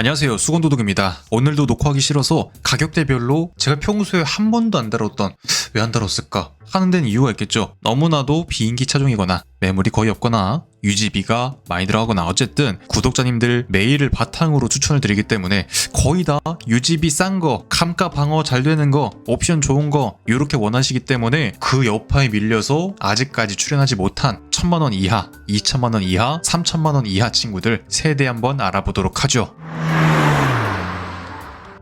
안녕하세요. 수건도둑입니다. 오늘도 녹화하기 싫어서 가격대별로 제가 평소에 한 번도 안 다뤘던 왜 안 다뤘을까 하는 데는 이유가 있겠죠. 너무나도 비인기 차종이거나 매물이 거의 없거나 유지비가 많이 들어가거나 어쨌든 구독자님들 메일을 바탕으로 추천을 드리기 때문에 거의 다 유지비 싼 거, 감가 방어 잘 되는 거, 옵션 좋은 거 이렇게 원하시기 때문에 그 여파에 밀려서 아직까지 출연하지 못한 천만 원 이하, 이천만 원 이하, 삼천만 원 이하 친구들 세대 한번 알아보도록 하죠.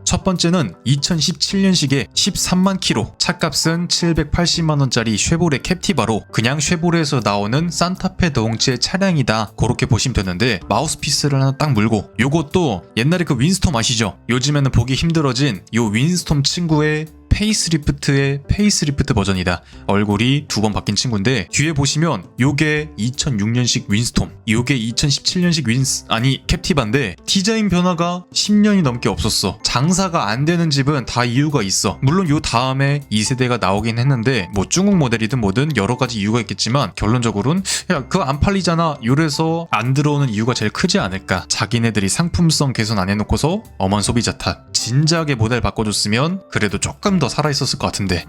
첫 번째는 2017년식의 13만 킬로, 차값은 780만원짜리 쉐보레 캡티바로 그냥 쉐보레에서 나오는 산타페 더홍치의 차량이다. 그렇게 보시면 되는데 마우스피스를 하나 딱 물고 요것도 옛날에 그 윈스톰 아시죠? 요즘에는 보기 힘들어진 요 윈스톰 친구의 페이스리프트의 페이스리프트 버전이다. 얼굴이 두 번 바뀐 친구인데 뒤에 보시면 요게 2006년식 윈스톰, 요게 2017년식 윈스 아니 캡티바인데 디자인 변화가 10년이 넘게 없었어. 장사가 안 되는 집은 다 이유가 있어. 물론 요 다음에 2세대가 나오긴 했는데 뭐 중국 모델이든 뭐든 여러 가지 이유가 있겠지만 결론적으로는 야 그거 안 팔리잖아. 요래서 안 들어오는 이유가 제일 크지 않을까. 자기네들이 상품성 개선 안 해놓고서 엄한 소비자 탓. 진작에 모델 바꿔줬으면 그래도 조금 더 살아있었을 것 같은데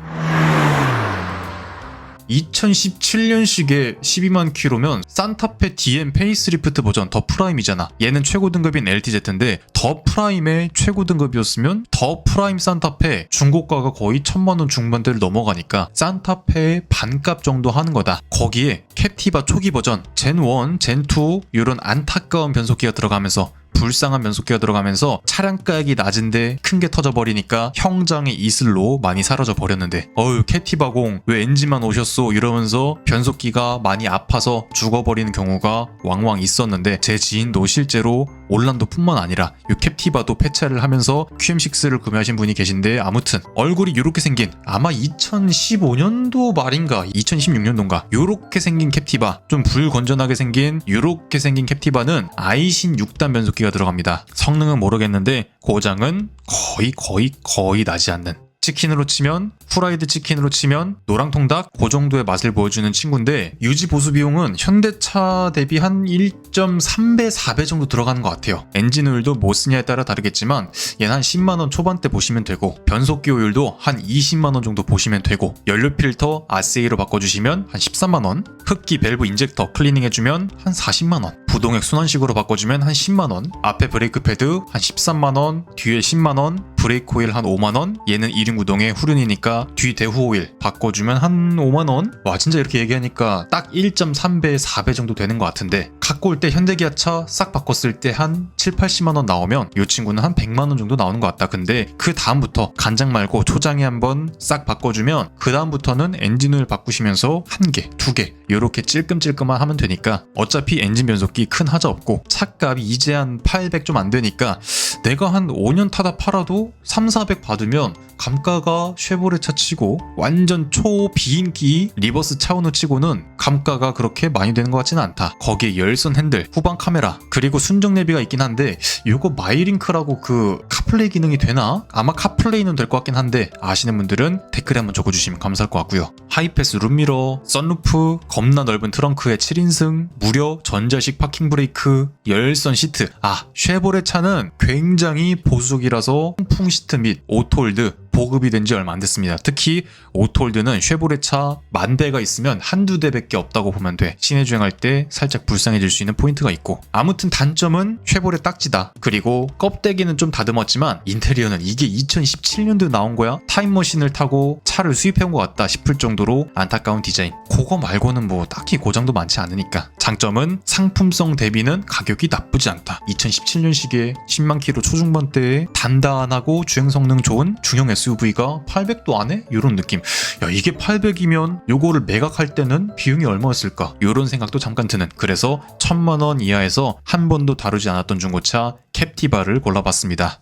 2017년식의 12만 킬로면 산타페 DM 페이스리프트 버전 더 프라임이잖아. 얘는 최고 등급인 LTZ인데 더 프라임의 최고 등급이었으면 더 프라임 산타페 중고가가 거의 천만 원 중반대를 넘어가니까 산타페의 반값 정도 하는 거다. 거기에 캡티바 초기 버전 젠 1, 젠 2 이런 안타까운 변속기가 들어가면서 불쌍한 변속기가 들어가면서 차량 가격이 낮은데 큰 게 터져버리니까 형장의 이슬로 많이 사라져 버렸는데 어휴 캐티바공 왜 엔진만 오셨소? 이러면서 변속기가 많이 아파서 죽어버리는 경우가 왕왕 있었는데 제 지인도 실제로 올란도뿐만 아니라 이 캡티바도 폐차를 하면서 QM6를 구매하신 분이 계신데 아무튼 얼굴이 이렇게 생긴 아마 2015년도 말인가 2016년도인가 이렇게 생긴 캡티바 좀 불건전하게 생긴 이렇게 생긴 캡티바는 아이신 6단 변속기 가 들어갑니다. 성능은 모르겠는데 고장은 거의 거의 거의 나지 않는 치킨으로 치면 후라이드 치킨으로 치면 노랑통닭? 그 정도의 맛을 보여주는 친구인데 유지 보수 비용은 현대차 대비 한 1.3배 4배 정도 들어가는 것 같아요. 엔진 오일도 뭐 쓰냐에 따라 다르겠지만 얘는 한 10만원 초반대 보시면 되고 변속기 오일도 한 20만원 정도 보시면 되고 연료 필터 아세이로 바꿔주시면 한 13만원 흡기 밸브 인젝터 클리닝 해주면 한 40만원 부동액 순환식으로 바꿔주면 한 10만원 앞에 브레이크 패드 한 13만원 뒤에 10만원 브레이크 오일 한 5만원? 얘는 1인 구동의 후륜이니까 뒤 대후 오일 바꿔주면 한 5만원? 와 진짜 이렇게 얘기하니까 딱 1.3배 4배 정도 되는 것 같은데 갖고 올 때 현대기아차 싹 바꿨을 때 한 7, 80만원 나오면 이 친구는 한 100만원 정도 나오는 것 같다. 근데 그 다음부터 간장 말고 초장에 한번 싹 바꿔주면 그 다음부터는 엔진 오일 바꾸시면서 한 개, 두 개 이렇게 찔끔찔끔만 하면 되니까 어차피 엔진 변속기 큰 하자 없고 차값이 이제 한 800 좀 안 되니까 내가 한 5년 타다 팔아도 3, 400 받으면 감가가 쉐보레 차 치고 완전 초비인기 리버스 차우노 치고는 감가가 그렇게 많이 되는 것 같지는 않다. 거기에 열선 핸들, 후방 카메라, 그리고 순정 내비가 있긴 한데 이거 마이링크라고 그 카플레이 기능이 되나? 아마 카플레이는 될 것 같긴 한데 아시는 분들은 댓글에 한번 적어주시면 감사할 것 같고요. 하이패스 룸미러, 썬루프, 겁나 넓은 트렁크에 7인승, 무려 전자식 파킹 브레이크, 열선 시트. 아, 쉐보레 차는 굉장히 보수적이라서 통풍 시트 및 오토홀드 보급이 된 지 얼마 안 됐습니다. 특히 오토홀드는 쉐보레 차 만 대가 있으면 한두 대밖에 없다고 보면 돼. 시내 주행할 때 살짝 불쌍해질 수 있는 포인트가 있고 아무튼 단점은 쉐보레 딱지다. 그리고 껍데기는 좀 다듬었지만 인테리어는 이게 2017년도에 나온 거야? 타임머신을 타고 차를 수입해온 것 같다 싶을 정도로 안타까운 디자인. 그거 말고는 뭐 딱히 고장도 많지 않으니까. 장점은 상품성 대비는 가격이 나쁘지 않다. 2017년식의 10만 킬로 초중반대에 단단하고 주행 성능 좋은 중형 SUV가 800도 안에? 이런 느낌. 야 이게 800이면 요거를 매각할 때는 비용이 얼마였을까? 이런 생각도 잠깐 드는. 그래서 천만 원 이하에서 한 번도 다루지 않았던 중고차 캡티바를 골라봤습니다.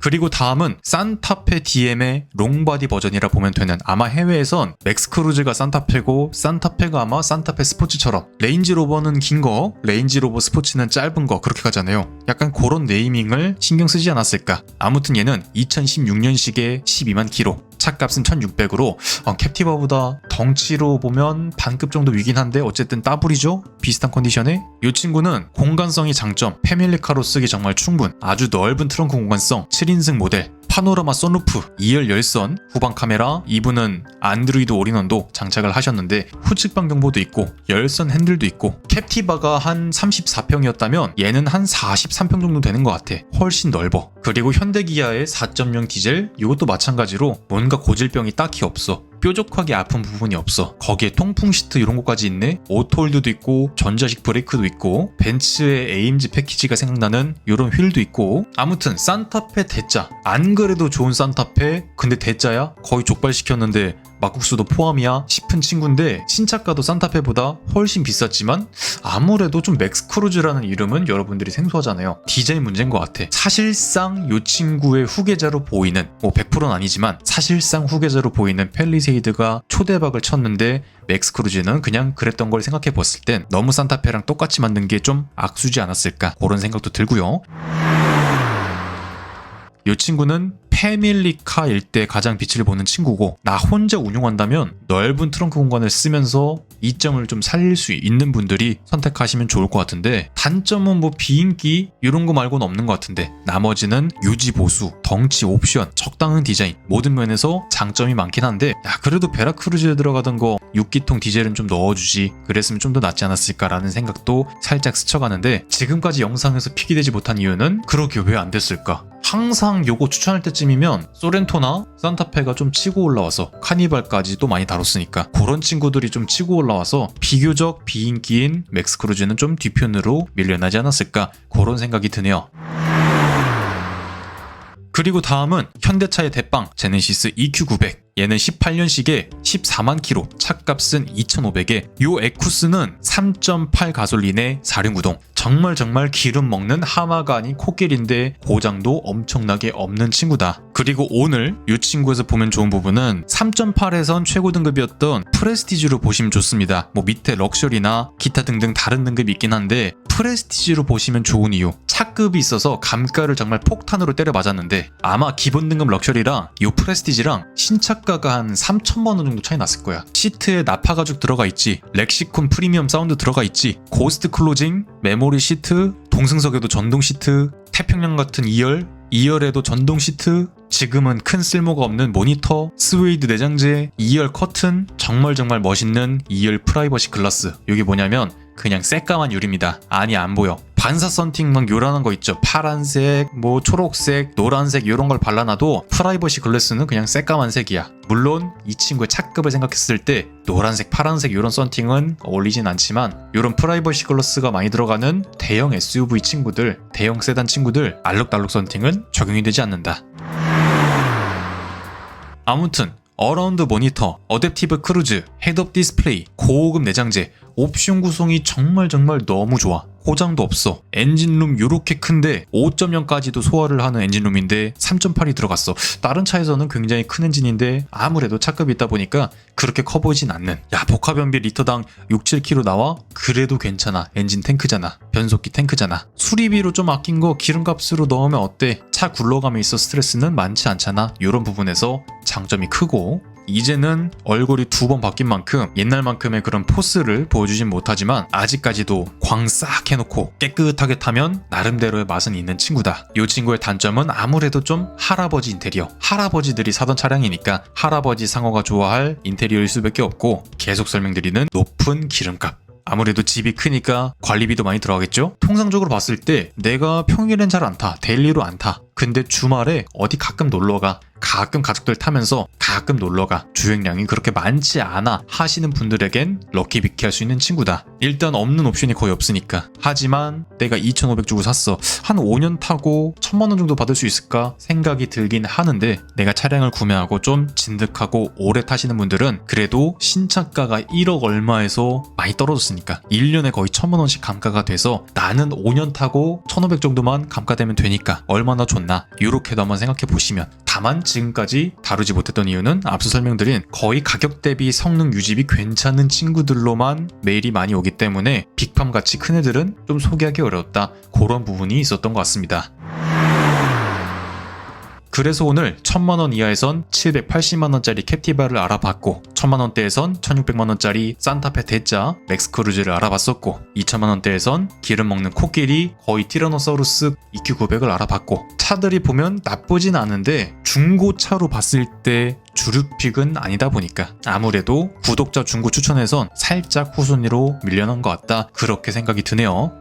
그리고 다음은 산타페 DM의 롱바디 버전이라 보면 되는 아마 해외에선 맥스크루즈가 산타페고 산타페가 아마 산타페 스포츠처럼 레인지로버는 긴 거, 레인지로버 스포츠는 짧은 거 그렇게 가잖아요. 약간 그런 네이밍을 신경 쓰지 않았을까. 아무튼 얘는 2016년식의 12만 키로 차값은 1600으로. 어, 캡티바보다 덩치로 보면 반급 정도 위긴 한데 어쨌든 따블이죠? 비슷한 컨디션에? 이 친구는 공간성이 장점 패밀리카로 쓰기 정말 충분. 아주 넓은 트렁크 공간성 7인승 모델 파노라마 선루프 2열 열선 후방 카메라 이분은 안드로이드 올인원도 장착을 하셨는데 후측방 경보도 있고 열선 핸들도 있고 캡티바가 한 34평이었다면 얘는 한 43평 정도 되는 것 같아. 훨씬 넓어. 그리고 현대기아의 4.0 디젤 이것도 마찬가지로 뭔가 고질병이 딱히 없어 뾰족하게 아픈 부분이 없어. 거기에 통풍 시트 이런 것까지 있네. 오토홀드도 있고 전자식 브레이크도 있고 벤츠의 AMG 패키지가 생각나는 이런 휠도 있고 아무튼 산타페 대짜 안 그래도 좋은 산타페 근데 대짜야 거의 족발시켰는데 막국수도 포함이야 싶은 친구인데 신차가도 산타페보다 훨씬 비쌌지만 아무래도 좀 맥스크루즈라는 이름은 여러분들이 생소하잖아요. 디자인 문제인 것 같아. 사실상 이 친구의 후계자로 보이는 뭐 100%는 아니지만 사실상 후계자로 보이는 펠리세이드가 초대박을 쳤는데 맥스크루즈는 그냥 그랬던 걸 생각해 봤을 땐 너무 산타페랑 똑같이 만든 게 좀 악수지 않았을까 그런 생각도 들고요. 이 친구는 패밀리카일 때 가장 빛을 보는 친구고 나 혼자 운용한다면 넓은 트렁크 공간을 쓰면서 이점을 좀 살릴 수 있는 분들이 선택하시면 좋을 것 같은데 단점은 뭐 비인기 이런 거 말고는 없는 것 같은데 나머지는 유지 보수, 덩치 옵션, 적당한 디자인 모든 면에서 장점이 많긴 한데 야 그래도 베라크루즈에 들어가던 거 6기통 디젤은 좀 넣어주지 그랬으면 좀 더 낫지 않았을까라는 생각도 살짝 스쳐가는데 지금까지 영상에서 피기되지 못한 이유는 그러게 왜 안 됐을까 항상 요거 추천할 때쯤이면 소렌토나 산타페가 좀 치고 올라와서 카니발까지 또 많이 다뤘으니까 그런 친구들이 좀 치고 올라와서 비교적 비인기인 맥스크루즈는 좀 뒤편으로 밀려나지 않았을까 그런 생각이 드네요. 그리고 다음은 현대차의 대빵 제네시스 EQ900 얘는 18년식에 14만 킬로 차값은 2,500에. 요 에쿠스는 3.8 가솔린의 4륜구동. 정말 정말 기름 먹는 하마가 아닌 코끼리인데 고장도 엄청나게 없는 친구다. 그리고 오늘 이 친구에서 보면 좋은 부분은 3.8에선 최고 등급이었던 프레스티지로 보시면 좋습니다. 뭐 밑에 럭셔리나 기타 등등 다른 등급이 있긴 한데 프레스티지로 보시면 좋은 이유 차급이 있어서 감가를 정말 폭탄으로 때려 맞았는데 아마 기본 등급 럭셔리랑 이 프레스티지랑 신차가가 한 3천만 원 정도 차이 났을 거야. 시트에 나파 가죽 들어가 있지 렉시콘 프리미엄 사운드 들어가 있지 고스트 클로징 메모리 시트 동승석에도 전동 시트 태평양 같은 2열 2열에도 전동 시트 지금은 큰 쓸모가 없는 모니터 스웨이드 내장재 2열 커튼 정말 정말 멋있는 2열 프라이버시 글라스. 이게 뭐냐면 그냥 새까만 유리입니다. 아니 안 보여. 반사 막 요란한 거 있죠. 파란색, 뭐 초록색, 노란색 이런 걸 발라놔도 프라이버시 글래스는 그냥 새까만 색이야. 물론 이 친구의 차급을 생각했을 때 노란색, 파란색 이런 썬팅은 어울리진 않지만 이런 프라이버시 글라스가 많이 들어가는 대형 SUV 친구들, 대형 세단 친구들 알록달록 썬팅은 적용이 되지 않는다. 아무튼 어라운드 모니터, 어댑티브 크루즈, 헤드업 디스플레이, 고호급 내장재, 옵션 구성이 정말 정말 너무 좋아. 고장도 없어. 엔진룸 요렇게 큰데 5.0까지도 소화를 하는 엔진룸인데 3.8이 들어갔어. 다른 차에서는 굉장히 큰 엔진인데 아무래도 차급이 있다 보니까 그렇게 커 보이진 않는. 야 복합연비 리터당 6, 7kg 나와? 그래도 괜찮아. 엔진 탱크잖아. 변속기 탱크잖아. 수리비로 좀 아낀 거 기름값으로 넣으면 어때? 차 굴러감에 있어 스트레스는 많지 않잖아. 이런 부분에서 장점이 크고 이제는 얼굴이 두 번 바뀐 만큼 옛날만큼의 그런 포스를 보여주진 못하지만 아직까지도 광 싹 해놓고 깨끗하게 타면 나름대로의 맛은 있는 친구다. 이 친구의 단점은 아무래도 좀 할아버지 인테리어. 할아버지들이 사던 차량이니까 할아버지 상어가 좋아할 인테리어일 수밖에 없고 계속 설명드리는 높은 기름값. 아무래도 집이 크니까 관리비도 많이 들어가겠죠? 통상적으로 봤을 때 내가 평일엔 잘 안 타, 데일리로 안 타. 근데 주말에 어디 가끔 놀러가. 가끔 가족들 타면서 가끔 놀러가. 주행량이 그렇게 많지 않아 하시는 분들에겐 럭키 비키 할 수 있는 친구다. 일단 없는 옵션이 거의 없으니까. 하지만 내가 2,500 주고 샀어. 한 5년 타고 1,000만 원 정도 받을 수 있을까 생각이 들긴 하는데 내가 차량을 구매하고 좀 진득하고 오래 타시는 분들은 그래도 신차가가 1억 얼마에서 많이 떨어졌으니까 1년에 거의 1,000만 원씩 감가가 돼서 나는 5년 타고 1,500 정도만 감가되면 되니까 얼마나 좋나 이렇게도 한번 생각해 보시면 다만 지금까지 다루지 못했던 이유는 앞서 설명드린 거의 가격 대비 성능 유지비 괜찮은 친구들로만 메일이 많이 오기 때문에 빅팜 같이 큰 애들은 좀 소개하기 어려웠다 그런 부분이 있었던 것 같습니다. 그래서 오늘 1000만원 이하에선 780만원짜리 캡티바를 알아봤고 1000만원대에선 1600만원짜리 산타페 대자 렉스크루즈를 알아봤었고 2000만원대에선 기름 먹는 코끼리 거의 티라노사우루스 EQ900을 알아봤고 차들이 보면 나쁘진 않은데 중고차로 봤을 때 주류픽은 아니다 보니까 아무래도 구독자 중고 추천에선 살짝 후순위로 밀려난 것 같다. 그렇게 생각이 드네요